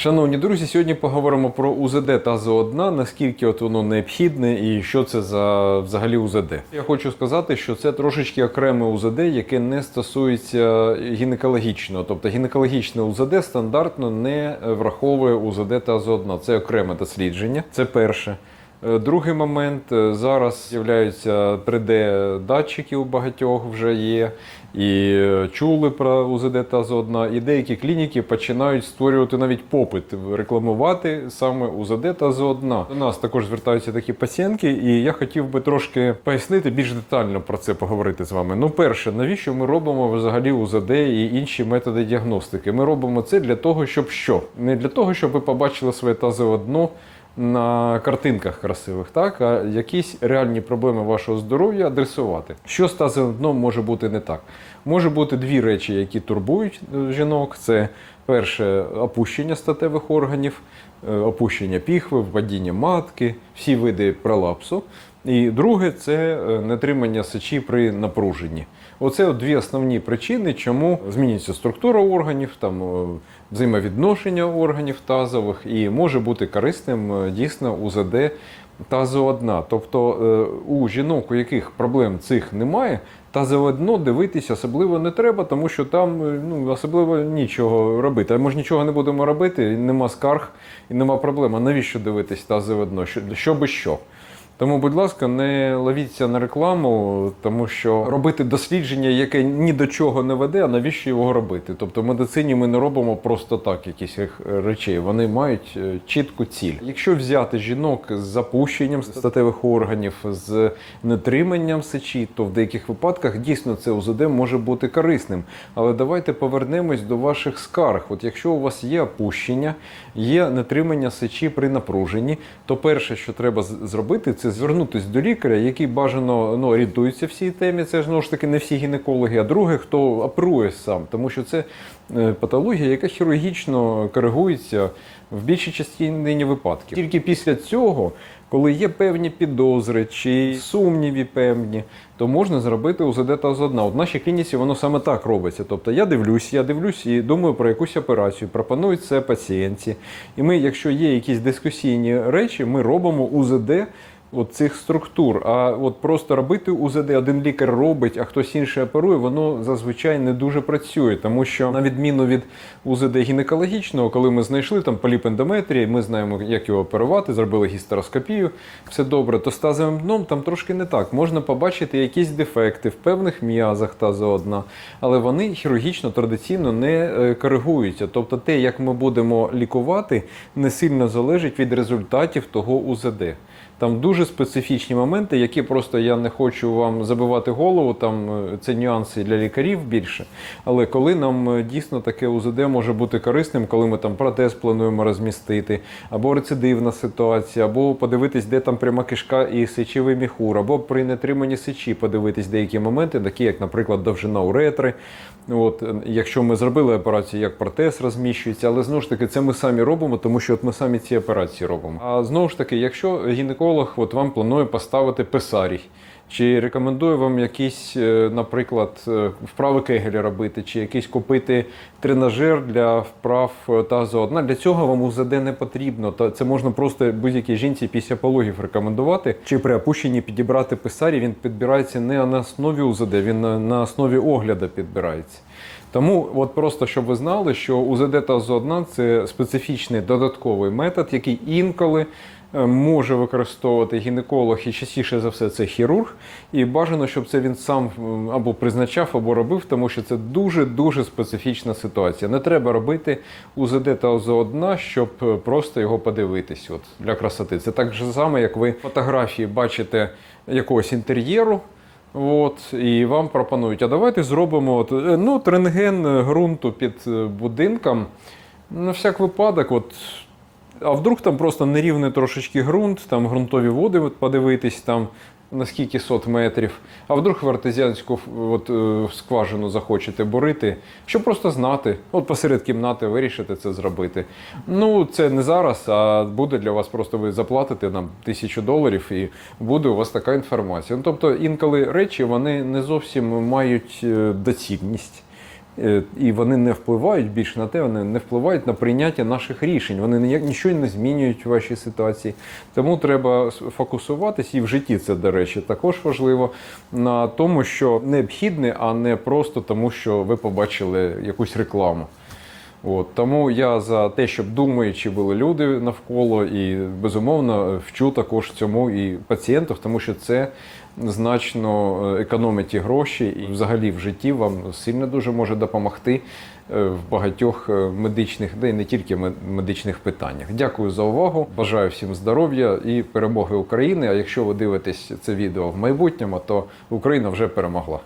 Шановні друзі, сьогодні поговоримо про УЗД та ЗО1, наскільки от воно необхідне і що це за взагалі УЗД. Я хочу сказати, що це трошечки окреме УЗД, яке не стосується гінекологічного. Тобто гінекологічне УЗД стандартно не враховує УЗД та ЗО1. Це окреме дослідження. Це перше. Е, Другий момент е, зараз з'являються 3D-датчики у багатьох вже є, і е, чули про УЗД та ЗО1, і деякі клініки починають створювати навіть попит рекламувати саме УЗД та ЗО1. До нас також звертаються такі пацієнтки, і я хотів би трошки пояснити більш детально про це поговорити з вами. Ну, перше, навіщо ми робимо взагалі УЗД і інші методи діагностики? Ми робимо це для того, щоб що? Не для того, щоб ви побачили своє тазове дно на картинках красивих, так а якісь реальні проблеми вашого здоров'я адресувати. Що з тазовим дном може бути не так? Може бути дві речі, які турбують е, жінок: це перше опущення статевих органів, е, опущення піхви, впадіння матки, всі види пролапсу. І друге це е, нетримання сечі при напруженні. Оце от дві основні причини, чому змінюється структура органів, там е, взаємовідношення органів тазових, і може бути корисним е, дійсно УЗД тазоодна. Тобто е, у жінок, у яких проблем цих немає, тазове дно дивитися особливо не треба, тому що там ну, особливо нічого робити. А ми ж нічого не будемо робити, нема скарг і нема проблем. А навіщо дивитись тазове дно? Що, що би що? Тому, будь ласка, не ловіться на рекламу, тому що робити дослідження, яке ні до чого не веде, а навіщо його робити? Тобто в медицині ми не робимо просто так якісь е, речей. Вони мають е, чітку ціль. Якщо взяти жінок з запущенням статевих органів, з нетриманням сечі, то в деяких випадках дійсно це УЗД може бути корисним. Але давайте повернемось до ваших скарг. От якщо у вас є опущення, є нетримання сечі при напруженні, то перше, що треба зробити, це звернутися до лікаря, який бажано ну, орієнтується в цій темі. Це ж знову ж таки не всі гінекологи, а друге, хто оперує сам, тому що це е, патологія, яка хірургічно коригується в більшій частині випадків. Тільки після цього, коли є певні підозри чи сумніви певні, то можна зробити УЗД та ОЗ1. От в нашій клініці воно саме так робиться. Тобто я дивлюсь, я дивлюсь і думаю про якусь операцію, пропонують це пацієнтці. І ми, якщо є якісь дискусійні речі, ми робимо УЗД от цих структур. А от просто робити УЗД, один лікар робить, а хтось інший оперує, воно зазвичай не дуже працює, тому що на відміну від УЗД гінекологічного, коли ми знайшли там поліп ендометрії, ми знаємо, як його оперувати, зробили гістероскопію, все добре, то з тазовим дном там трошки не так. Можна побачити якісь дефекти в певних м'язах тазоодна, але вони хірургічно традиційно не е, коригуються. Тобто те, як ми будемо лікувати, не сильно залежить від результатів того УЗД. Там дуже специфічні моменти, які просто я не хочу вам забивати голову. Там е, це нюанси для лікарів більше. Але коли нам е, дійсно таке УЗД може бути корисним, коли ми там протез плануємо розмістити, або рецидивна ситуація, або подивитись, де там пряма кишка і сечовий міхур, або при нетриманні сечі подивитись деякі моменти, такі як, наприклад, довжина уретри. От, е, якщо ми зробили операцію, як протез розміщується, але знову ж таки, це ми самі робимо, тому що от ми самі ці операції робимо. А знову ж таки, якщо гінеколог от вам планує поставити писарій, чи рекомендує вам якісь, е, наприклад, е, вправи Кегеля робити, чи якийсь купити тренажер для вправ е, тазу одна. Для цього вам УЗД не потрібно. Та це можна просто будь-якій жінці після пологів рекомендувати. Чи при опущенні підібрати писарі, він підбирається не на основі УЗД, він на, основі огляду підбирається. Тому, от просто щоб ви знали, що УЗД та ОЗО1 – це специфічний додатковий метод, який інколи може використовувати гінеколог і частіше за все це хірург. І бажано, щоб це він сам або призначав, або робив, тому що це дуже дуже специфічна ситуація. Не треба робити УЗД та ОЗО1, щоб е, просто його подивитись. От для красоти. Це так же саме, як ви фотографії бачите якогось інтер'єру. От, і вам пропонують, а давайте зробимо от, е, ну, рентген е, ґрунту під е, будинком. На всяк випадок, от, а вдруг там просто нерівний трошечки ґрунт, там ґрунтові води подивитись, там на скільки сот метрів, а вдруг в артезіанську от, е, скважину захочете борити, щоб просто знати, от посеред кімнати вирішите це зробити. Ну, це не зараз, а буде для вас просто ви заплатите нам тисячу доларів і буде у вас така інформація. Ну, тобто інколи речі вони не зовсім мають е, доцільність. Е, і вони не впливають більш на те, вони не впливають на прийняття наших рішень. Вони ніяк нічого не змінюють у вашій ситуації. Тому треба фокусуватись, і в житті це, до речі, також важливо на тому, що необхідне, а не просто тому, що ви побачили якусь рекламу. От, тому я за те, щоб думаючи були люди навколо, і безумовно вчу також цьому і пацієнтів, тому що це значно е, економить і гроші, і взагалі в житті вам сильно дуже може допомогти е, в багатьох е, медичних, де не тільки мед- медичних питаннях. Дякую за увагу. Бажаю всім здоров'я і перемоги України. А якщо ви дивитесь це відео в майбутньому, то Україна вже перемогла.